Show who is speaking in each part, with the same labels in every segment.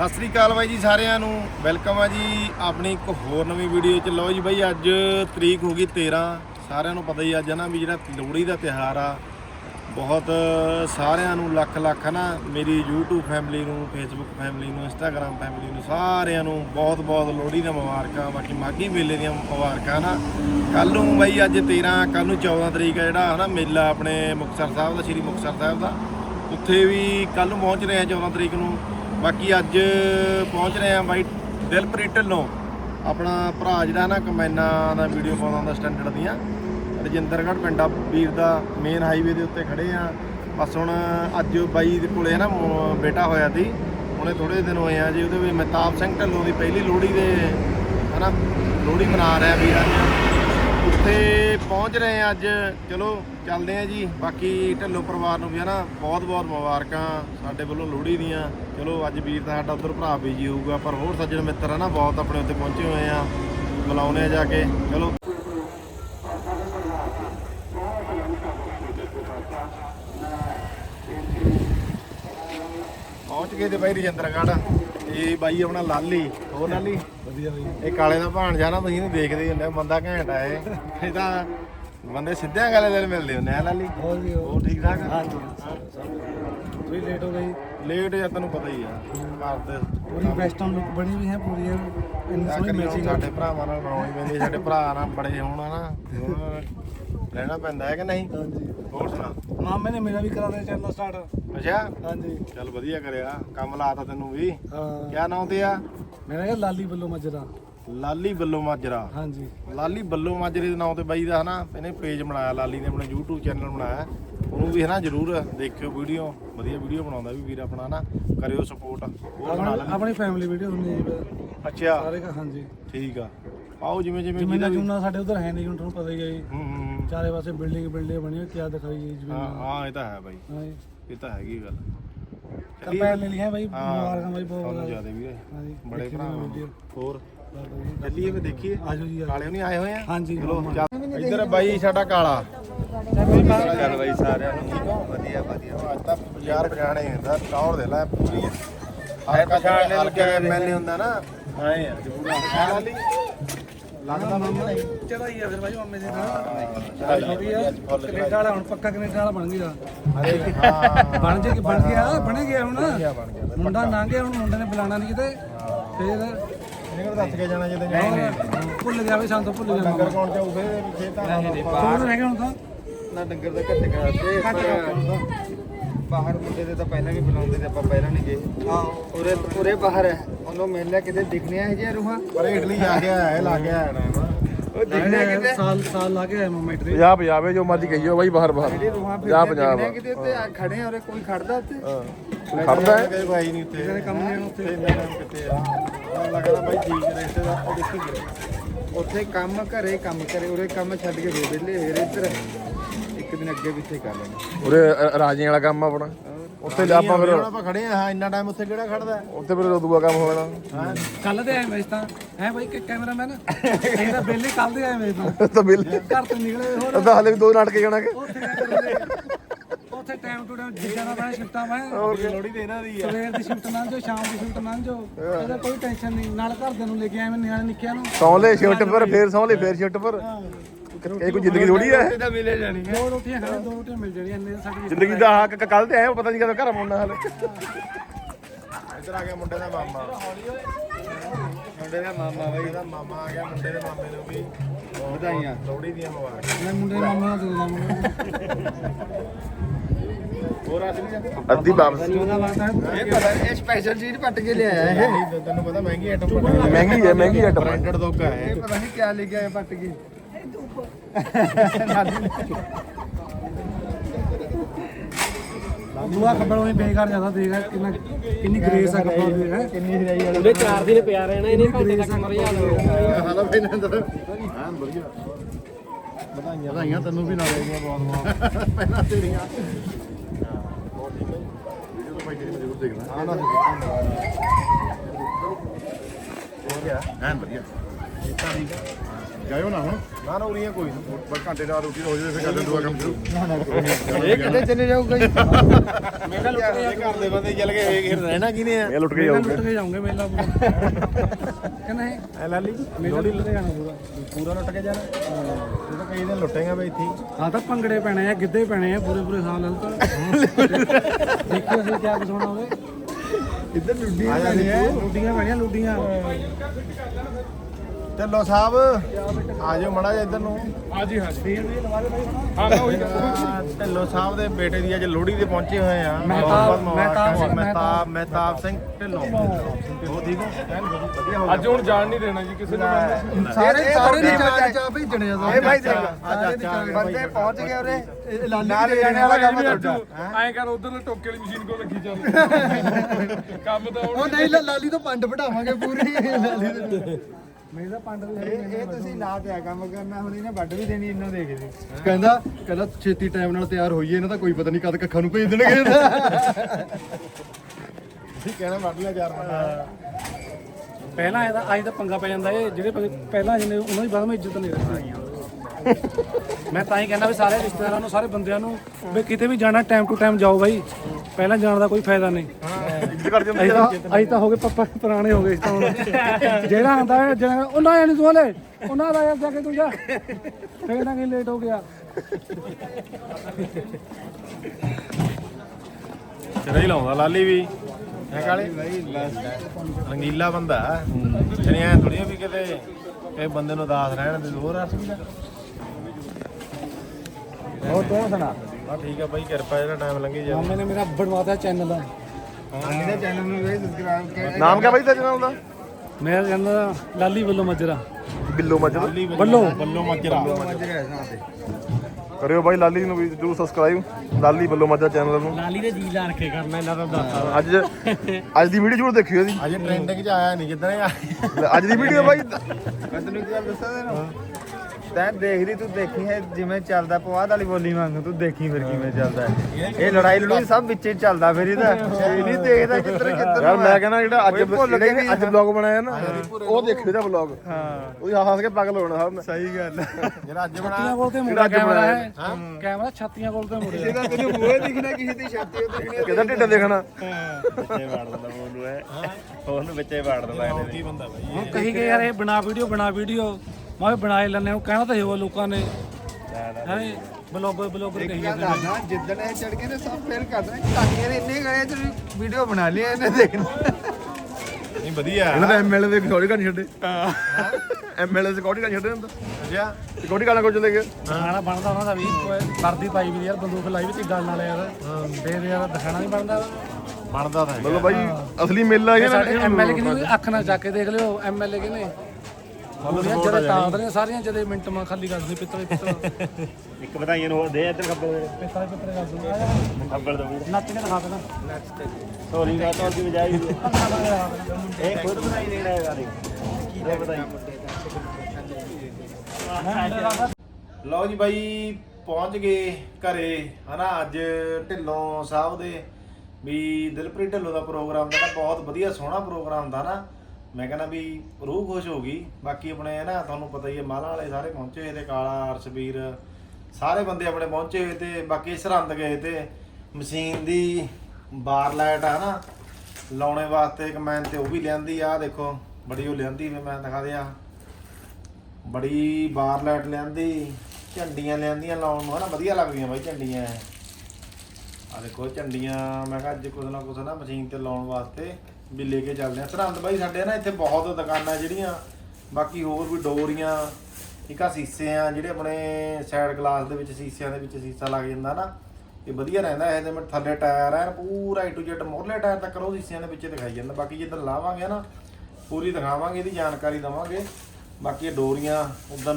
Speaker 1: ਸਤਿ ਸ੍ਰੀ ਅਕਾਲ ਬਾਈ ਜੀ ਸਾਰਿਆਂ ਨੂੰ। ਵੈਲਕਮ ਆ ਜੀ ਆਪਣੀ ਇੱਕ ਹੋਰ ਨਵੀਂ ਵੀਡੀਓ ਚ। ਲਓ ਜੀ ਬਾਈ, ਅੱਜ ਤਰੀਕ ਹੋ ਗਈ 13 ਸਾਰਿਆਂ ਨੂੰ ਪਤਾ ਹੀ ਅੱਜ, ਹੈ ਨਾ, ਵੀ ਜਿਹੜਾ ਲੋਹੜੀ ਦਾ ਤਿਹਾਰ ਆ, ਬਹੁਤ ਸਾਰਿਆਂ ਨੂੰ ਲੱਖ ਲੱਖ ਨਾ, ਮੇਰੀ YouTube ਫੈਮਿਲੀ ਨੂੰ, Facebook ਫੈਮਿਲੀ ਨੂੰ, Instagram ਫੈਮਿਲੀ ਨੂੰ, ਸਾਰਿਆਂ ਨੂੰ ਬਹੁਤ ਬਹੁਤ ਲੋਹੜੀ ਦੀਆਂ ਮੁਬਾਰਕਾਂ, ਬਾਕੀ ਮਾਘੀ ਮੇਲੇ ਦੀਆਂ ਮੁਬਾਰਕਾਂ ਨਾ। ਕੱਲ ਨੂੰ ਬਾਈ ਅੱਜ 13 ਕੱਲ ਨੂੰ 14 ਤਰੀਕ ਆ ਜਿਹੜਾ ਹਨਾ ਮੇਲਾ ਆਪਣੇ ਮੁਕਤਸਰ ਸਾਹਿਬ ਦਾ, ਸ੍ਰੀ ਮੁਕਤਸਰ ਸਾਹਿਬ ਦਾ। ਉੱਥੇ ਵੀ ਕੱਲ ਨੂੰ ਪਹੁੰਚ ਰਹੇ ਆ 14 ਤਰੀਕ ਨੂੰ। ਬਾਕੀ ਅੱਜ ਪਹੁੰਚ ਰਹੇ ਆ ਬਾਈ ਦਿਲਪ੍ਰੀਤ ਢਿੱਲੋਂ। ਆਪਣਾ ਭਰਾ ਜਿਹੜਾ ਨਾ ਕਮੈਨਾ ਦਾ ਵੀਡੀਓ ਪਾਉਂਦਾ ਹੁੰਦਾ ਸਟੈਂਡਰਡ ਦੀਆਂ। ਰਜਿੰਦਰਗੜ੍ਹ ਪਿੰਡਾ ਵੀਰ ਦਾ ਮੇਨ ਹਾਈਵੇ ਦੇ ਉੱਤੇ ਖੜੇ ਆ। ਬਸ ਹੁਣ ਅੱਜ ਬਾਈ ਦੇ ਕੋਲੇ ਨਾ ਮ- ਬੇਟਾ ਹੋਇਆ ਸੀ। ਹੁਣੇ ਥੋੜੇ ਦਿਨ ਹੋਏ ਆ ਜੀ, ਉਹਦੇ ਵਿੱਚ ਮਹਿਤਾਬ ਸਿੰਘ ਢਿੱਲੋਂ ਦੀ ਪਹਿਲੀ ਲੋਹੜੀ ਦੇ, ਹਨਾ, ਲੋਹੜੀ ਮਨਾ ਰਿਹਾ ਵੀਰ ਅੱਜ। ਉੱਥੇ ਪਹੁੰਚ ਰਹੇ ਆ ਅੱਜ। ਚਲੋ, ਚੱਲਦੇ ਆ ਜੀ। ਬਾਕੀ ਢਿੱਲੋਂ ਪਰਿਵਾਰ ਨੂੰ ਵੀ ਹਨਾ ਬਹੁਤ ਬਹੁਤ ਮੁਬਾਰਕਾਂ ਸਾਡੇ ਵੱਲੋਂ ਲੋਹੜੀ ਦੀਆਂ। ਚਲੋ, ਅੱਜ ਵੀਰ ਤਾਂ ਸਾਡਾ ਉਧਰ ਭਰਾ ਬੀਜੀ ਹੋਊਗਾ, ਪਰ ਹੋਰ ਸੱਜਣ ਮਿੱਤਰ ਹਨਾ, ਬਹੁਤ ਆਪਣੇ ਉੱਤੇ ਪਹੁੰਚੇ ਹੋਏ ਆ। ਬੁਲਾਉਣੇ ਆ ਜਾ ਕੇ। ਚਲੋ। ਪਹੁੰਚ ਗਏ ਤੇ ਬਾਈ ਰਜਿੰਦਰਗੜ੍ਹ। ਇਹ ਬਾਈ ਆਪਣਾ ਲਾਲੀ। ਹੋਰ ਲਾਲੀ?
Speaker 2: ਵਧੀਆ ਬਈ।
Speaker 1: ਇਹ ਕਾਲੇ ਦਾ ਭਾਣਜਾ ਨਾ ਤੁਸੀਂ ਇਹਨੂੰ ਦੇਖਦੇ ਹੀ ਹੁੰਦੇ ਹੋ, ਬੰਦਾ ਘੈਂਟ ਆ ਇਹ। ਇਹ ਤਾਂ ਬੰਦੇ ਸਿੱਧਿਆਂ ਗੱਲ ਦਿਲ ਮਿਲਦੇ ਹੁੰਦੇ ਆ ਲਾਲੀ।
Speaker 2: ਹੋਰ ਵੀ ਹੋਰ।
Speaker 1: ਠੀਕ ਠਾਕ
Speaker 2: ਹਾਂਜੀ ਤੁਸੀਂ ਲੇਟ ਹੋ ਗਈ
Speaker 1: ਲੇਟ ਜਾਂ ਤੈਨੂੰ ਪਤਾ ਹੀ ਆ। ਘਰ ਦੇ
Speaker 2: ਪੂਰੀ ਵੈਸਟਰਨ ਲੁੱਕ ਬਣੀ ਵੀ ਹੈ ਪੂਰੀ ਇੰਨੀ ਸੋਹਣੀ ਮੈਚਿੰਗ
Speaker 1: ਸਾਡੇ ਭਰਾਵਾਂ ਨਾਲ ਬਣਾਉਣੀ ਪੈਂਦੀ ਸਾਡੇ ਭਰਾ ਨਾਲ ਬੜੇ ਹੋਣ ਨਾ। ਉਹਨਾਂ ਨਾਲ ਰਹਿਣਾ ਪੈਂਦਾ ਹੈ ਕਿ ਨਹੀਂ?
Speaker 2: ਹਾਂਜੀ।
Speaker 1: ਹੋਰ ਸੁਣਾ?
Speaker 2: ਮਾਮੇ ਨੇ ਮੇਰਾ ਵੀ ਕਰਾ ਦੇ ਚੈਨਲ ਸਟਾਰਟ।
Speaker 1: ਅੱਛਾ?
Speaker 2: ਹਾਂਜੀ।
Speaker 1: ਚੱਲ ਵਧੀਆ ਕਰਿਆ ਕੰਮ ਲਾਤਾ ਤੈਨੂੰ ਵੀ।
Speaker 2: ਹਾਂ।
Speaker 1: ਕਿਆ ਨਾਂ ਤੇ ਆ?
Speaker 2: ਮੇਰਾ ਕਿਹਾ ਲਾਲੀ ਵੱਲੋਂ ਮਜਰਾ।
Speaker 1: ਲਾਲੀ ਬੱਲੋ ਮਾਜਰਾ।
Speaker 2: ਹਾਂਜੀ।
Speaker 1: ਲਾਲੀ ਬੱਲੋ ਮਾਜਰੇ ਦੇ ਨਾਂ ਤੇ ਬਾਈ ਦਾ ਹਨਾ ਇਹਨੇ ਪੇਜ ਬਣਾਇਆ ਲਾਲੀ ਨੇ ਆਪਣਾ YouTube ਚੈਨਲ ਬਣਾਇਆ। ਉਹਨੂੰ ਵੀ ਹਨਾ ਜਰੂਰ ਦੇਖਿਓ ਵੀਡੀਓ ਵਧੀਆ ਵੀਡੀਓ ਬਣਾਉਂਦਾ ਵੀ ਵੀਰ ਆਪਣਾ ਹਨਾ ਕਰਿਓ ਸਪੋਰਟ ਬਣਾ
Speaker 2: ਆਪਣੀ- ਫੈਮਿਲੀ ਵੀਡੀਓ ਹੁੰਦੀ ਜੀ
Speaker 1: ਅੱਛਾ।
Speaker 2: ਸਾਰੇ ਹਾਂਜੀ।
Speaker 1: ਠੀਕ ਆ। ਆਓ ਜਿਵੇਂ ਜਿਵੇਂ ਜਿਹਦਾ
Speaker 2: ਜੂਨਾ ਸਾਡੇ ਉਧਰ ਹੈ ਨਹੀਂ ਹੁਣ ਤੁਹਾਨੂੰ ਪਤਾ ਹੀ ਹੈ ਜੀ।
Speaker 1: ਹੂੰ ਹੂੰ, ਹੂੰ
Speaker 2: ਚਾਰੇ ਪਾਸੇ ਬਿਲਡਿੰਗ ਬਿਲਡਿੰਗ ਬਣੀ ਹੋਈ ਕਿਆ ਦਿਖਾਈ ਜੀ
Speaker 1: ਹਾਂ
Speaker 2: ਜ਼ਮੀਨ
Speaker 1: ਹਾਂ ਇਹ ਤਾਂ ਹੈ ਬਾਈ।
Speaker 2: ਹਾਂ ਜੀ।
Speaker 1: ਇਹ ਤਾਂ ਹੈਗੀ ਗੱਲ।
Speaker 2: ਤਾਂ ਪਹਿਲੇ ਲਿਖਿਆ ਬਾਈ
Speaker 1: ਹਾਂ,
Speaker 2: ਮੁਬਾਰਕਾਂ ਬਾਈ ਬਹੁਤ
Speaker 1: ਤੁਹਾਨੂੰ ਜ਼ਿਆਦਾ ਵੀਰੇ
Speaker 2: ਹਾਂਜੀ
Speaker 1: ਬੜੇ
Speaker 2: ਦੇਖੀ
Speaker 1: ਭਰਾ
Speaker 2: ਮੈਂ ਵੀਡੀਓ।
Speaker 1: ਹੋਰ। ਚੱਲੀਏ ਵੀ ਦੇਖੀਏ।
Speaker 2: ਆਜੋ ਜੀ ਆਜੋ।
Speaker 1: ਕਾਲੇ ਨਹੀਂ ਆਏ ਹੋਏ ਆ?
Speaker 2: ਹਾਂਜੀ
Speaker 1: ਚਲੋ ਚੱਲ। ਇੱਧਰ ਬਾਈ ਸਾਡਾ ਕਾਲਾ।
Speaker 3: ਚੱਲ ਬਾਈ ਸਾਰਿਆਂ ਨੂੰ। ਵਧੀਆ ਵਧੀਆ।
Speaker 1: ਅੱਜ ਤਾਂ ਬਾਜ਼ਾਰ ਪਛਾਣੇ ਹੁੰਦਾ ਟੌਰ ਦੇ ਲੈ ਪੂਰੀ। ਹਰ ਪਛਾਣਨੇ ਲੱਗਿਆ ਐਮਐਲਏ ਹੁੰਦਾ ਨਾ। ਆਏ ਆ ਪੂਰਾ ਹੈ ਲਾਲੀ ਲੱਗਦਾ ਨਹੀਂ
Speaker 2: ਚਲਾ ਹੀ ਆ ਫਿਰ ਬਾਈ ਮਾਮੇ ਦੇ
Speaker 1: ਚੜਾਈ।
Speaker 2: ਨਾਲ
Speaker 1: ਆ, ਅੱਜ ਫੁੱਲ
Speaker 2: ਕੈਨੇਡਾ ਵਾਲਾ ਹੁਣ ਪੱਕਾ ਕੈਨੇਡਾ ਵਾਲਾ ਬਣ ਗਿਆ।
Speaker 1: ਅਰੇ ਹਾਂ
Speaker 2: ਬਣ ਜੇ ਕਿ ਬਣ ਗਿਆ? ਬਣ ਗਿਆ ਹੁਣ। ਮੁੰਡਾ ਲੰਘ ਗਿਆ ਹੁਣ ਮੁੰਡੇ ਨੇ ਬੁਲਾਣਾ ਨਹੀਂ ਕਿਤੇ। ਫੇਰ
Speaker 1: ਇਹਨੇ ਕਿਹੜਾ ਦੱਸ ਕੇ ਜਾਣਾ ਜਦੋਂ ਜਾਣਾ
Speaker 2: ਭੁੱਲ ਗਿਆ ਵੀ ਸਾਨੂੰ ਤਾਂ ਭੁੱਲ ਗਿਆ।
Speaker 1: ਡੰਗਰ ਕੌਣ ਚਾਉ ਫੇਰ ਪਿੱਛੇ ਤਾਂ
Speaker 2: ਕੋਲ ਰਹਿ ਗਿਆ ਹੁਣ ਤਾਂ?
Speaker 3: ਨਾ ਡੰਗਰ ਦਾ ਘੱਟ ਪਰ ਬਾਹਰ ਮੁੰਡੇ ਦੇ ਤਾਂ ਪਹਿਲਾਂ ਵੀ ਬੁਲਾਉਂਦੇ ਤੇ ਆਪਾਂ ਪਹਿਲਾਂ ਨਹੀਂ ਗਏ। ਹਾਂ ਉਰੇ ਉਰੇ ਬਾਹਰ ਹੈ। ਉਹਨੂੰ ਮਿਲਿਆ ਕਿਤੇ ਦਿਖਣਿਆ ਹੈ ਜੀ ਰੂਹਾਂ?
Speaker 1: ਪਰ ਇਟਲੀ ਜਾ ਕੇ ਆਇਆ ਇਹ ਲੱਗ ਗਿਆ ਹੈ
Speaker 3: ਉਹ ਦਿਖਣਿਆ ਕਿਤੇ?
Speaker 2: ਸਾਲ ਸਾਲ ਲਾ ਕੇ ਆਇਆ ਮਾਮਾ ਇਟਲੀ
Speaker 1: ਪੰਜਾਬ ਪੰਜਾਬੇ ਜੋ ਮਰਜ਼ੀ ਕਹੀਓ ਬਾਈ ਬਾਹਰ ਬਾਹਰ।
Speaker 3: ਜਿਹੜੀ ਰੂਹਾਂ?
Speaker 1: ਪੰਜਾਬ ਪੰਜਾਬ
Speaker 3: ਕਿਤੇ ਉੱਤੇ ਆ ਖੜੇ ਆ ਉਰੇ ਕੋਈ ਖੜਦਾ ਉੱਤੇ
Speaker 1: ਖੜਦਾ ਹੈ। ਕੋਈ ਭਾਈ ਨਹੀਂ ਉੱਤੇ
Speaker 2: ਜਿਹੜੇ ਕੰਮ ਨੇ ਉੱਥੇ।
Speaker 1: ਤੇ ਇੰਨਾ ਟਾਈਮ ਕਿੱਥੇ ਆ? ਆਹ ਲੱਗਦਾ ਬਾਈ ਠੀਕ ਰਿਸ਼ਤੇ ਦਾ ਉਹ ਦੇਖੀ
Speaker 3: ਉੱਥੇ ਕੰਮ ਘਰੇ ਕੰਮ ਕਰੇ ਉਰੇ ਕੰਮ ਛੱਡ ਕੇ ਫੇਰ ਵਿਹਲੇ ਫੇਰ ਇੱਧਰ ਇੱਕ ਦਿਨ ਅੱਗੇ ਪਿੱਛੇ ਕਰ ਲੈਣਾ
Speaker 1: ਉਰੇ ਰਾਜੀਆਂ ਵਾਲਾ ਕੰਮ ਆਪਣਾ। ਉੱਥੇ ਆਪਾਂ ਫਿਰ ਆਪਾਂ ਖੜੇ ਆ ਹਾਂ ਇੰਨਾ ਟਾਈਮ ਉੱਥੇ ਕਿਹੜਾ ਖੜਦਾ? ਉੱਥੇ ਫਿਰ ਦੂਆ ਕੰਮ ਹੋ ਜਾਣਾ। ਹਾਂ।
Speaker 2: ਕੱਲ ਦੇ ਆਏ ਮੈਂ ਤਾਂ। ਹੈ ਬਾਈ ਕਿ ਕੈਮਰਾਮੈਨ? ਇਹ ਤਾਂ ਬੇਲੇ ਕੱਲ ਦੇ ਆਏ ਮੈਂ ਤਾਂ।
Speaker 1: ਤਾਂ ਬਿੱਲ
Speaker 2: ਘਰ ਤੋਂ ਨਿਕਲੇ ਹੋਰ।
Speaker 1: ਤਾਂ ਹਲੇ ਵੀ ਦੋ ਨਾਟਕ
Speaker 2: ਕਿਆ ਕਰਦੇ? ਉੱਥੇ ਟਾਈਮ ਟੂ ਟਾਈਮ ਜਿੱਦਾਂ ਦਾ ਮੈਂ ਸ਼ਿਫਟਾਂ ਮੈਂ
Speaker 1: ਲੋੜੀ ਤੇ ਇਹਨਾਂ ਦੀ
Speaker 2: ਸਵੇਰ ਦੀ ਸ਼ਿਫਟ ਲੰਘ ਜਾਓ ਸ਼ਾਮ ਦੀ ਸ਼ਿਫਟ ਲੰਘ ਜਾਓ। ਇਹਦਾ ਕੋਈ ਟੈਨਸ਼ਨ ਨਹੀਂ। ਨਾਲ ਘਰਦਿਆਂ ਨੂੰ ਲੈ ਕੇ ਆਏ ਮੈਂ ਨਿਆਣੇ ਨਿੱਕਿਆਂ ਨੂੰ।
Speaker 1: ਸੌਂ ਲੈ ਸ਼ਿਫਟ ਪਰ ਫੇਰ ਸੌਂ ਲੈ ਫੇਰ ਸ਼ਿਫਟ ਪਰ। ਇਹ ਕੋਈ ਜ਼ਿੰਦਗੀ ਥੋੜੀ ਹੈ
Speaker 3: ਤਾਂ ਮਿਲੇ ਜਾਣੀ
Speaker 2: ਦੋ ਰੋਟੀਆਂ ਖਾਣੇ ਦੋ ਰੋਟੀਆਂ ਮਿਲ ਜਾਣੀਆਂ ਇੰਨੇ ਸਾਡੀ
Speaker 1: ਜ਼ਿੰਦਗੀ ਦਾ ਹੱਕ ਕੱਲ ਤੇ ਆਇਆ ਪਤਾ ਨਹੀਂ ਕਦੋਂ ਘਰ ਆਉਣਾ ਹਲੇ। ਇੱਧਰ ਆ ਗਿਆ ਮੁੰਡੇ ਦਾ ਮਾਮਾ।
Speaker 3: ਮੁੰਡੇ ਦਾ ਮਾਮਾ ਬਾਈ
Speaker 1: ਇਹਦਾ ਮਾਮਾ ਆ ਗਿਆ ਮੁੰਡੇ ਦੇ ਮਾਮੇ ਨੂੰ ਵੀ।
Speaker 3: ਵਧਾਈਆਂ।
Speaker 1: ਲੋੜੀ ਦੀਆਂ ਮੁਬਾਰਕਾਂ।
Speaker 2: ਮੈਂ ਮੁੰਡੇ ਦੇ ਮਾਮੇ ਨਾਲ ਦੇ ਦਾਂ
Speaker 1: ਅੱਧੀ ਵਾਪਸ।
Speaker 2: ਉਹਦਾ ਵਾਸਤਾ ਹੈ
Speaker 3: ਇਹ ਪਤਾ ਇਹ ਸਪੈਸ਼ਲ ਚੀਜ਼ ਪੱਟ ਕੇ ਲਿਆਇਆ ਇਹ।
Speaker 1: ਤੈਨੂੰ ਪਤਾ ਮਹਿੰਗੀ ਆਈਟਮ ਮਹਿੰਗੀ ਹੈ ਮਹਿੰਗੀ ਆਈਟਮ ਬ੍ਰਾਂਡਡ ਦੋਕਾ ਹੈ।
Speaker 3: ਇਹ ਪਤਾ ਨਹੀਂ ਕਿਆ ਲਿਖਿਆ ਹੈ ਪੱਟ ਕੇ।
Speaker 2: ਦੂਆ ਖੱਬਲ ਉਹੀ ਬੇਕਾਰ ਜ਼ਿਆਦਾ ਦੇਗਾ ਕਿੰਨਾ ਕਿੰਨੀ ਗ੍ਰੇਸ ਆ ਖੱਬਲ ਦੀ ਹੈ
Speaker 3: ਕਿੰਨੀ ਹਰਾਈ ਵਾਲਾ
Speaker 4: ਉਹਦੇ ਚਾਰ ਦਿਨ ਪਿਆ ਰਹਿਣਾ ਇਹਨੇ ਘੰਟੇ ਤੱਕ ਮਰਿਆ ਲਓ
Speaker 1: ਹਾਲਾ ਬਈ ਨੰਦਰ ਹਾਂ ਵਧੀਆ। ਵਧਾਈਆਂ ਵਧਾਈਆਂ ਤੈਨੂੰ ਵੀ ਨਾਲੇ ਦੀਆਂ ਬਹੁਤ ਬਹੁਤ ਪਹਿਲਾਂ ਤੇਰੀਆਂ ਹਾਂ ਬਹੁਤ ਠੀਕ ਹੈ ਵੀਡੀਓ ਤਾਂ ਭਾਈ ਤੇਰੀ ਮੈਂ ਜ਼ਰੂਰ ਦੇਖਦਾ। ਹਾਂ ਨਾ। ਹੋ ਗਿਆ ਹਾਂ ਵਧੀਆ। ਇਹ ਤਾਂ ਠੀਕ ਹੈ
Speaker 5: ਜਾਇਓ ਨਾ ਹੁਣ।
Speaker 1: ਨਾ ਨਾ ਉਰੀਆਂ ਕੋਈ ਨਹੀਂ
Speaker 5: ਬਸ ਘੰਟੇ ਦਾ ਰੋਟੀ ਹੋ ਜਾਵੇ ਫਿਰ ਕਰਦੇ ਦੂਆ ਕੰਮ ਸ਼ੁਰੂ।
Speaker 3: ਇਹ ਕਿੱਥੇ ਚਲੇ ਜਾਊਗਾ ਜੀ?
Speaker 1: ਮੈਂ ਕਿਹਾ ਲੁੱਟ ਗਏ ਘਰ ਦੇ ਬੰਦੇ ਚੱਲ ਗਏ ਫਿਰ ਰਹਿਣਾ ਕਿਨੇ ਆ?
Speaker 5: ਇਹ ਲੁੱਟ ਕੇ ਜਾਊਗਾ।
Speaker 2: ਲੁੱਟ ਕੇ ਜਾਉਂਗੇ ਮੇਲਾ ਕਹਿੰਦਾ ਹੈ
Speaker 1: ਐ ਲਾਲੀ
Speaker 2: ਮੇਲਾ ਲੁੱਟ ਕੇ ਜਾਣਾ ਪੂਰਾ।
Speaker 1: ਪੂਰਾ ਲੁੱਟ ਕੇ ਜਾਣਾ। ਤੂੰ ਤਾਂ ਕਈ ਦਿਨ ਲੁੱਟੇਗਾ ਬਈ ਇੱਥੇ ਹੀ।
Speaker 2: ਆ ਤਾਂ ਭੰਗੜੇ ਪੈਣੇ ਆ ਗਿੱਧੇ ਪੈਣੇ ਆ ਪੂਰੇ ਪੂਰੇ ਸਾਲ ਨਾਲ ਤਾਂ ਦੇਖਿਓ ਅਸੀਂ ਕਿਆ ਹੋਣਾ ਹੋਵੇ।
Speaker 3: ਇੱਧਰ ਲੁੱਡੀਆਂ
Speaker 1: ਆ ਜਾਂਦੀ ਹੈ
Speaker 2: ਲੁੱਡੀਆਂ ਪੈਣੀਆਂ ਲੁੱਡੀਆਂ।
Speaker 1: ਢਿੱਲੋਂ ਸਾਹਿਬ ਆ ਜਾਓ ਮੜਾ ਜਿਹਾ ਇੱਧਰ ਨੂੰ।
Speaker 2: ਹਾਂਜੀ ਹਾਂਜੀ।
Speaker 1: ਅਹ ਢਿੱਲੋਂ ਸਾਹਿਬ ਦੇ ਬੇਟੇ ਦੀ ਅੱਜ ਲੋਹੜੀ ਤੇ ਪਹੁੰਚੇ ਹੋਏ ਆ।
Speaker 2: ਮਹਿਤਾਬ-। ਮਹਿਤਾਬ-
Speaker 1: ਮਹਿਤਾਬ ਮਹਿਤਾਬ। ਸਿੰਘ ਢਿੱਲੋਂ। ਹੋ ਠੀਕ ਹੋ ਵਧੀਆ ਹੋ
Speaker 6: ਅੱਜ ਹੁਣ ਜਾਣ ਨਹੀਂ ਦੇਣਾ ਜੀ ਕਿਸੇ ਨੂੰ
Speaker 3: ਸਾਰੇ ਸਾਰੇ
Speaker 2: ਨਹੀਂ
Speaker 3: ਚਾਹ
Speaker 2: ਚਾਹ ਭੇਜਣੇ ਆ
Speaker 3: ਇਹ ਭਾਈ ਦੇਖ
Speaker 1: ਆ ਜਾ
Speaker 3: ਬੰਦੇ ਪਹੁੰਚ ਗਏ ਉਰੇ। ਨਾਲ ਜਾਣੇ ਵਾਲਾ ਕੰਮ ਹੈ? ਤੁਹਾਡਾ
Speaker 6: ਐਂ ਕਰ ਉਧਰ ਟੋਕੇ ਵਾਲੀ ਮਸ਼ੀਨ ਕੋਲ ਲੱਗੀ ਚੱਲ। ਕੰਮ ਤਾਂ ਹੁਣ
Speaker 2: ਨਹੀਂ ਲਾਲੀ ਤੋਂ ਪੰਡ ਵਟਾਵਾਂਗੇ ਪੂਰੀ। ਲਾਲੀ ਦੇ ਮੇਰਾ ਪੰਡ
Speaker 3: ਇਹ ਇਹ ਤੁਸੀਂ ਨਾ। ਤੇ ਆ ਕੰਮ ਕਰਨਾ ਹੁਣ ਇਹਨੇ ਵੱਢ ਵੀ ਦੇਣੀ ਇਹਨਾਂ ਦੇ ਕੇ
Speaker 5: ਕਹਿੰਦਾ ਕਹਿੰਦਾ ਛੇਤੀ ਟਾਈਮ ਨਾਲ ਤਿਆਰ ਹੋਈਏ ਇਹਨਾਂ ਦਾ ਕੋਈ ਪਤਾ ਨਹੀਂ ਕਦ ਕੱਖਾਂ ਨੂੰ ਭੇਜ ਦੇਣਗੇ
Speaker 1: ਠੀਕ ਕਹਿਣਾ ਵੱਢ ਲਿਆ ਚਾਰ ਪੰਜ।
Speaker 2: ਪਹਿਲਾਂ ਇਹਦਾ ਅੱਜ ਤਾਂ ਪੰਗਾ ਪੈ ਜਾਂਦਾ ਇਹ ਜਿਹੜੇ ਪੰਗੇ ਪਹਿਲਾਂ ਜਿਹਨੇ ਉਹਨਾਂ ਦੀ ਬਾਅਦ ਵਿੱਚ ਇੱਜ਼ਤ ਨਹੀਂ ਰੱਖੀ। ਮੈਂ ਤਾਂ ਹੀ ਕਹਿੰਦਾ ਵੀ ਸਾਰੇ ਰਿਸ਼ਤੇਦਾਰਾਂ ਨੂੰ ਸਾਰੇ ਬੰਦਿਆਂ ਨੂੰ ਵੀ ਕਿਤੇ ਵੀ ਜਾਣਾ ਟਾਈਮ ਟੂ ਟਾਈਮ ਜਾਓ ਬਾਈ। ਪਹਿਲਾਂ ਜਾਣ ਦਾ ਕੋਈ ਫਾਇਦਾ ਨਹੀਂ। ਅਸੀਂ ਤਾਂ ਅਸੀਂ ਤਾਂ ਹੋ ਗਏ ਪੱਪਾ ਪੁਰਾਣੇ ਹੋ ਗਏ ਇਸ ਤਾਂ ਹੁਣ। ਜਿਹੜਾ ਆਂਦਾ ਹੈ ਜਿਹੜਾ ਉਹਨਾਂ ਆਇਆ ਨਹੀਂ ਤੂੰ ਹਲੇ ਉਹਨਾਂ ਦਾ ਯਾਰ ਜਾ ਕੇ ਤੂੰ ਜਾ। ਫੇਰ ਨਾ ਕਿ ਲੇਟ ਹੋ ਗਿਆ।
Speaker 1: ਹੀ ਲਾਉਂਦਾ ਲਾਲੀ ਵੀ। ਹੈ ਕਾਲੇ? ਰੰਗੀਲਾ ਬੰਦਾ ਜਣੀ ਐ ਥੋੜੀ ਵੀ ਕਿਤੇ ਇਹ ਬੰਦੇ ਨੂੰ ਦਾਸ ਰਹਿਣ ਦੇ ਹੋਰ ਅਰਸ ਵੀ ਦਾ
Speaker 2: ਹੋਰ ਤੂੰ ਸੁਣਾ।
Speaker 1: ਆ ਠੀਕ ਆ ਬਾਈ ਕਿਰਪਾ ਜਿਹੜਾ ਟਾਈਮ ਲੰਘੀ ਜਾ
Speaker 2: ਮਾਮੇ ਨੇ ਮੇਰਾ ਬਣਵਾਤਾ ਚੈਨਲ
Speaker 3: ਇਹਦੇ ਚੈਨਲ ਨੂੰ ਵੀ ਸਬਸਕ੍ਰਾਈਬ ਕਰ।
Speaker 5: ਨਾਮ ਕਿਆ ਬਾਈ ਤੇਰੇ ਨਾਮ ਦਾ?
Speaker 2: ਮੇਰਾ ਕਹਿੰਦਾ ਲਾਲੀ ਵੱਲੋਂ ਮਜਰਾ।
Speaker 5: ਬਿੱਲੋ ਮੱਜਦ
Speaker 2: ਬੱਲੋ
Speaker 1: ਬੱਲੋ ਮੱਜਰਾ।
Speaker 3: ਰਿਹਾ ਨਾ ਤੇ।
Speaker 5: ਕਰਿਓ ਬਾਈ ਲਾਲੀ ਨੂੰ ਵੀ ਜਰੂਰ ਸਬਸਕ੍ਰਾਈਬ ਲਾਲੀ ਬੱਲੋ ਮੱਜਾ ਚੈਨਲ ਨੂੰ।
Speaker 4: ਲਾਲੀ ਦੇ ਜੀ ਲਾਣ ਕੇ ਕਰਨਾ ਇਹਨਾਂ ਦਾ ਦੱਸ
Speaker 5: ਅੱਜ ਅੱਜ ਦੀ ਵੀਡੀਓ ਜਰੂਰ ਦੇਖਿਓ ਇਹਦੀ।
Speaker 1: ਅਜੇ ਟ੍ਰੈਂਡਿੰਗ ਚ ਆਇਆ ਨਹੀਂ ਜਿੱਦਾਂ ਇਹ ਆਇਆ
Speaker 5: ਅੱਜ ਦੀ ਵੀਡੀਓ ਬਾਈ।
Speaker 3: ਮੈਂ ਤੈਨੂੰ ਕੀ ਗੱਲ ਦੱਸਾਂ ਤੈਨੂੰ। ਤੈਂ ਦੇਖਦੀ ਤੂੰ ਦੇਖੀ ਹੈ ਜਿਵੇਂ ਚੱਲਦਾ ਪਵਾਦ ਵਾਲੀ ਬੋਲੀ ਵਾਂਗ ਤੂੰ ਦੇਖੀ ਫਿਰ ਕਿਵੇਂ ਚੱਲਦਾ ਹੈ। ਇਹ ਲੜਾਈ ਲੜੂਈ ਸਭ ਵਿੱਚ ਹੀ ਚੱਲਦਾ ਫਿਰ ਇਹਦਾ। ਇਹ ਨਹੀਂ ਦੇਖਦਾ ਕਿੱਧਰ ਕਿੱਧਰ
Speaker 5: ਯਾਰ
Speaker 3: ਨੂੰ
Speaker 5: ਮੈਂ
Speaker 3: ਹੈ।
Speaker 5: ਕਹਿੰਦਾ ਜਿਹੜਾ ਅੱਜ
Speaker 3: ਕੋਈ ਭੁੱਲ
Speaker 5: ਜਿਹੜਾ
Speaker 3: ਕੇ
Speaker 5: ਅੱਜ ਵਲੌਗ ਬਣਾਇਆ ਨਾ ਉਹ ਦੇਖਿਓ ਇਹਦਾ ਵਲੌਗ
Speaker 3: ਹਾਂ।
Speaker 5: ਉਹਦੀ ਹੱਸ ਕੇ ਪਾਗਲ ਹੋਣਾ ਸਭ ਨੇ।
Speaker 3: ਸਹੀ ਗੱਲ
Speaker 1: ਜਿਹੜਾ ਅੱਜ
Speaker 2: ਛਾਤੀਆਂ
Speaker 1: ਬਣਾ
Speaker 2: ਕੋਲ ਤੇ ਮੁੜਿਆ ਕੈਮਰਾ ਹੈ ਕੈਮਰਾ ਛਾਤੀਆਂ ਕੋਲ ਤੇ ਮੁੜਿਆ
Speaker 3: ਇਹਦਾ ਤੈਨੂੰ ਮੂਹੇ ਦਿਖਣਾ ਕਿਸੇ ਦੀ ਛਾਤੀ ਉੱਤੇ ਦਿਖਣੀ
Speaker 5: ਕਿਹਦਾ ਢਿੱਡ ਦੇਖਣਾ?
Speaker 1: ਵਿੱਚੇ ਵਾੜ ਦਿੰਦਾ ਉਹਨੂੰ ਐ ਉਹਨੂੰ ਵਿੱਚੇ ਵਾੜ ਦਿੰਦਾ ਇਹਨੇ ਬੰਦਾ ਬਾਈ?
Speaker 2: ਹੁਣ ਕਹੀ ਗਏ ਯਾਰ ਇਹ ਬਣਾ ਵੀਡੀਓ ਬਣਾ ਵੀਡੀਓ। ਮੈਂ ਬਣਾਏ ਲੈਣੇ ਉਹ ਕਹਿਣਾ ਤਾਂ ਉਹ ਲੋਕਾਂ ਨੇ। ਹੈ ਬਲੌਗਰ ਬਲੌਗਰ ਕਹੀ ਜਾਂਦੇ ਨੇ।
Speaker 3: ਨਾ ਜਿੱਦਣ ਇਹ ਚੜ ਗਏ ਨੇ ਸਭ ਫੇਲ ਕਰ ਦੇਣੇ ਟਾਂਗੇ ਦੇ ਇੰਨੇ ਗਏ ਤੇ ਵੀਡੀਓ ਬਣਾ ਲਈ ਇਹਨੇ ਦੇਖਣਾ।
Speaker 1: ਨਹੀਂ ਵਧੀਆ।
Speaker 5: ਇਹਨਾਂ ਦਾ ਐਮਐਲਏ ਦੇ ਸਿਕਿਉਰਿਟੀ ਗਾਰਡ ਛੱਡੇ। ਐਮਐਲਏ ਸਿਕਿਉਰਿਟੀ ਗਾਰਡ ਛੱਡੇ ਹੁੰਦਾ
Speaker 1: ਅੱਛਾ।
Speaker 5: ਸਿਕਿਉਰਿਟੀ ਗਾਰਡ ਕੋਲ ਚਲੇ ਗਏ।
Speaker 2: ਗਾਣਾ ਬਣਦਾ ਉਹਨਾਂ ਦਾ ਵੀ ਵਰਦੀ ਪਾਈ ਵੀ ਯਾਰ ਬੰਦੂਕ ਲਾਈ ਵੀ ਤੇ ਗੱਲ ਨਾਲ ਯਾਰ। ਫੇਰ ਯਾਰ ਦਿਖਾਣਾ ਨਹੀਂ ਬਣਦਾ।
Speaker 1: ਬਣਦਾ ਤਾਂ।
Speaker 5: ਮਤਲਬ ਬਾਈ ਅਸਲੀ ਮੇਲਾ
Speaker 2: ਇਹ ਐਮਐਲਏ ਕਿਨੇ ਵੀ ਅੱਖ ਨਾਲ ਚੱਕ ਕੇ ਦੇਖ ਲਿਓ ਐਮਐਲਏ ਕਿਨੇ ਜਿਹੜੇ ਤਾਂਦਰੇ ਸਾਰੀਆਂ ਜਦੇ ਮਿੰਟ ਮਾ ਖਾਲੀ ਕਰ ਦਿੰਦੇ ਪਿੱਤਲ ਪਿੱਤਲ।
Speaker 6: ਇੱਕ ਵਧਾਈਆਂ ਨੂੰ ਹੋਰ ਦੇ ਇੱਧਰ ਖੱਬਲ
Speaker 2: ਪਿੱਤਲ ਪਿੱਤਲ ਕਰ ਦਿੰਦੇ।
Speaker 6: ਖੱਬਲ ਦਾ
Speaker 2: ਨੱਚ ਕੇ ਦਿਖਾ ਦੇਣਾ
Speaker 6: ਸੋਰੀ ਦਾ ਤੋਂ ਦੀ ਵਜਾਈ ਇਹ ਖੁਦ ਵਧਾਈ ਦੇਣਾ ਹੈ ਗਾੜੀ ਇਹ। ਵਧਾਈ।
Speaker 1: ਲਓ ਜੀ ਬਾਈ ਪਹੁੰਚ ਗਏ ਘਰੇ ਹਨਾ ਅੱਜ ਢਿੱਲੋਂ ਸਾਹਿਬ ਦੇ ਵੀ ਦਿਲਪ੍ਰੀਤ ਢਿੱਲੋਂ ਦਾ ਪ੍ਰੋਗਰਾਮ ਦਾ ਨਾ ਬਹੁਤ ਵਧੀਆ ਸੋਹਣਾ ਪ੍ਰੋਗਰਾਮ ਦਾ ਨਾ। ਮੈਂ ਕਹਿੰਦਾ ਵੀ ਰੂਹ ਖੁਸ਼ ਹੋ ਗਈ। ਬਾਕੀ ਆਪਣੇ ਨਾ, ਤੁਹਾਨੂੰ ਪਤਾ ਹੀ ਹੈ, ਮਾਲਾ ਵਾਲੇ ਸਾਰੇ ਪਹੁੰਚੇ ਹੋਏ ਤੇ ਕਾਲਾ, ਅਰਸ਼ਵੀਰ, ਸਾਰੇ ਬੰਦੇ ਆਪਣੇ ਪਹੁੰਚੇ ਹੋਏ ਤੇ ਬਾਕੀ ਸਰਹੰਦ ਗਏ ਤੇ ਮਸ਼ੀਨ ਦੀ ਬਾਰ ਲਾਈਟ ਆ ਨਾ, ਲਾਉਣੇ ਵਾਸਤੇ ਇੱਕ ਮੈਂ ਤੇ ਉਹ ਵੀ ਲਿਆਂਦੀ ਆ, ਦੇਖੋ, ਬੜੀ ਉਹ ਲਿਆਂਦੀ ਵੀ ਮੈਂ ਦਿਖਾ ਦਿਆਂ। ਬੜੀ ਬਾਰ ਲਾਈਟ ਲਿਆਂਦੀ, ਝੰਡੀਆਂ ਲਿਆਂਦੀਆਂ ਲਾਉਣ ਨੂੰ ਹਨਾ ਵਧੀਆ ਲੱਗਦੀਆਂ ਬਾਈ ਝੰਡੀਆਂ। ਆ ਦੇਖੋ, ਝੰਡੀਆਂ, ਮੈਂ ਕਿਹਾ ਅੱਜ ਕੁਝ ਨਾ ਕੁਝ ਨਾ ਮਸ਼ੀਨ ਤੇ ਲਾਉਣ ਵਾਸਤੇ ਵੀ ਲੈ ਕੇ ਚੱਲਦੇ ਆ। ਸਰਹੰਦ ਬਾਈ, ਸਾਡੇ ਨਾ ਇੱਥੇ ਬਹੁਤ ਦੁਕਾਨਾਂ ਜਿਹੜੀਆਂ, ਬਾਕੀ ਹੋਰ ਵੀ ਡੋਰੀਆਂ, ਇੱਕ ਆ ਸੀਸੇ ਆ, ਜਿਹੜੇ ਆਪਣੇ ਸਾਈਡ ਗਲਾਸ ਦੇ ਵਿੱਚ, ਸੀਸਿਆਂ ਦੇ ਵਿੱਚ ਸੀਸਾ ਲੱਗ ਜਾਂਦਾ ਨਾ, ਇਹ ਵਧੀਆ ਰਹਿੰਦਾ, ਇਹਦੇ ਮੈਂ ਥੱਲੇ ਟਾਇਰ ਹੈ ਪੂਰਾ ਏ ਟੂ ਜ਼ੈਡ ਮੋਰਲੇ ਟਾਇਰ ਤੱਕ ਉਹ ਸੀਸਿਆਂ ਦੇ ਵਿੱਚ ਦਿਖਾਈ ਜਾਂਦਾ। ਬਾਕੀ ਜਦੋਂ ਲਾਵਾਂਗੇ ਨਾ, ਪੂਰੀ ਦਿਖਾਵਾਂਗੇ, ਇਹਦੀ ਜਾਣਕਾਰੀ ਦਵਾਂਗੇ। ਬਾਕੀ ਇਹ ਡੋਰੀਆਂ ਉਦੋਂ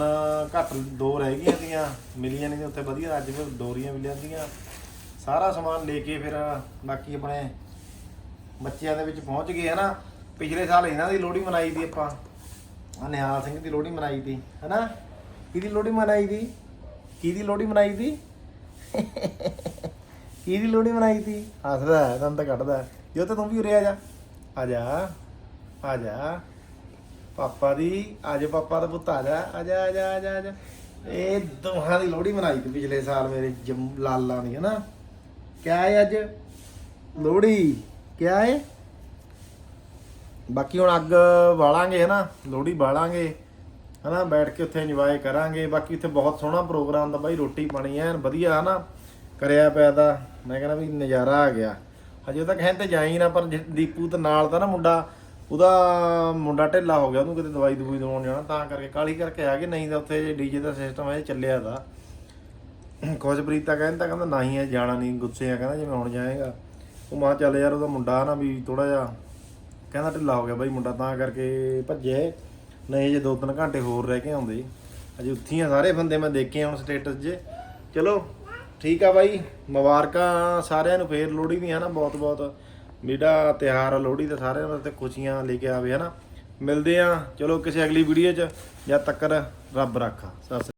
Speaker 1: ਘੱਟ ਦੋ ਰਹਿ ਗਈਆਂ ਸੀਗੀਆਂ ਮਿਲੀਆਂ ਨਹੀਂ ਉੱਥੇ ਵਧੀਆ, ਅੱਜ ਫਿਰ ਡੋਰੀਆਂ ਵੀ ਲਿਆਂਦੀਆਂ ਸਾਰਾ ਸਮਾਨ ਲੈ ਕੇ ਫਿਰ ਬਾਕੀ ਆਪਣੇ ਬੱਚਿਆਂ ਦੇ ਵਿੱਚ ਪਹੁੰਚ ਗਏ ਹਨਾ। ਪਿਛਲੇ ਸਾਲ ਇਹਨਾਂ ਦੀ ਲੋਹੜੀ ਮਨਾਈ ਦੀ ਆਪਾਂ। ਆ ਨਿਹਾਲ ਸਿੰਘ ਦੀ ਲੋਹੜੀ ਮਨਾਈ ਦੀ ਹਨਾ। ਕਿਹਦੀ ਲੋਹੜੀ ਮਨਾਈ ਦੀ ਕਿਹਦੀ ਲੋਹੜੀ ਮਨਾਈ ਦੀ ਕਿਹਦੀ ਲੋਹੜੀ ਮਨਾਈ ਦੀ ਹੱਸਦਾ ਹੈ, ਦੰਦ ਕੱਢਦਾ ਜੋ ਤੇ ਤੂੰ ਵੀ ਉਰੇ ਆ ਜਾ। ਆ ਜਾ ਆ ਜਾ। ਪਾਪਾ ਦੀ ਅੱਜ ਪਾਪਾ ਦਾ ਪੁੱਤ, ਆ ਜਾ ਆ ਜਾ ਆ ਜਾ ਆ ਜਾ ਆ ਜਾ। ਇਹ ਦੋਹਾਂ ਦੀ ਲੋਹੜੀ ਮਨਾਈ ਤੇ ਪਿਛਲੇ ਸਾਲ ਮੇਰੇ ਜੰਮ, ਲਾਲਾਂ ਦੀ, ਹਨਾ। ਕਿਆ ਹੈ ਅੱਜ? ਲੋਹੜੀ। ਕਿਆ ਹੈ ਬਾਕੀ ਹੁਣ ਅੱਗ ਬਾਲਾਂਗੇ ਹਨਾ, ਲੋਹੜੀ ਬਾਲਾਂਗੇ, ਹਨਾ, ਬੈਠ ਕੇ ਉੱਥੇ ਇੰਜੋਏ ਕਰਾਂਗੇ, ਬਾਕੀ ਉੱਥੇ ਬਹੁਤ ਸੋਹਣਾ ਪ੍ਰੋਗਰਾਮ ਦਾ ਬਾਈ, ਰੋਟੀ ਪਾਣੀ ਐਨ ਵਧੀਆ ਹਨਾ, ਕਰਿਆ ਪਿਆ ਦਾ, ਮੈਂ ਕਹਿੰਦਾ ਵੀ ਨਜ਼ਾਰਾ ਆ ਗਿਆ। ਹਜੇ ਤੱਕ ਹੈ ਤੇ ਜਾਈ ਨਾ, ਪਰ ਜਿ- ਦੀਪੂ ਤੇ ਨਾਲ ਦਾ ਨਾ ਮੁੰਡਾ, ਉਹਦਾ ਮੁੰਡਾ ਢਿੱਲਾ ਹੋ ਗਿਆ, ਉਹਨੂੰ ਕਿਤੇ ਦਵਾਈ ਦਵਾਈ ਦਵਾਉਣ ਜਾਣਾ, ਤਾਂ ਕਰਕੇ ਕਾਲੀ ਕਰਕੇ ਆ ਗਏ, ਨਹੀਂ ਤਾਂ ਉੱਥੇ ਡੀਜੇ ਦਾ ਸਿਸਟਮ ਹੈ ਚੱਲਿਆ ਦਾ। ਖੁਸ਼ਪ੍ਰੀਤ ਤਾਂ ਕਹਿੰਦਾ ਕਹਿੰਦਾ ਨਹੀਂ ਹੈ ਜਾਣਾ ਨਹੀਂ, ਗੁੱਸੇ ਆ, ਕਹਿੰਦਾ ਜਿਵੇਂ ਹੁਣ ਜਾਏਗਾ। ਉਹ ਮਾਂ ਚੱਲ ਯਾਰ ਉਹਦਾ ਮੁੰਡਾ ਨਾ ਵੀ ਥੋੜਾ ਜਿਹਾ ਕਹਿੰਦਾ ਢਿੱਲਾ ਹੋ ਗਿਆ ਬਾਈ ਮੁੰਡਾ, ਤਾਂ ਕਰਕੇ ਭੱਜੇ ਨਹੀਂ ਜੇ ਦੋ ਤਿੰਨ ਘੰਟੇ ਹੋਰ ਰਹਿ ਕੇ ਆਉਂਦੇ। ਅਜੇ ਉੱਥੇ ਹੀ ਆ ਸਾਰੇ ਬੰਦੇ, ਮੈਂ ਦੇਖੇ ਹੁਣ ਸਟੇਟਸ 'ਚ। ਚਲੋ, ਠੀਕ ਆ ਬਾਈ, ਮੁਬਾਰਕਾਂ ਸਾਰਿਆਂ ਨੂੰ, ਫੇਰ ਲੋਹੜੀ ਦੀਆਂ ਨਾ ਬਹੁਤ ਬਹੁਤ। ਜਿਹੜਾ ਤਿਉਹਾਰ ਲੋਹੜੀ ਦਾ ਸਾਰਿਆਂ ਨੂੰ ਤੇ ਖੁਸ਼ੀਆਂ ਲੈ ਕੇ ਆਵੇ ਹਨਾ। ਮਿਲਦੇ ਆ, ਚਲੋ ਕਿਸੇ ਅਗਲੀ ਵੀਡੀਓ 'ਚ। ਜਦ ਤੱਕ ਰੱਬ ਰਾਖਾ। ਸਤਿ ਸ੍ਰੀ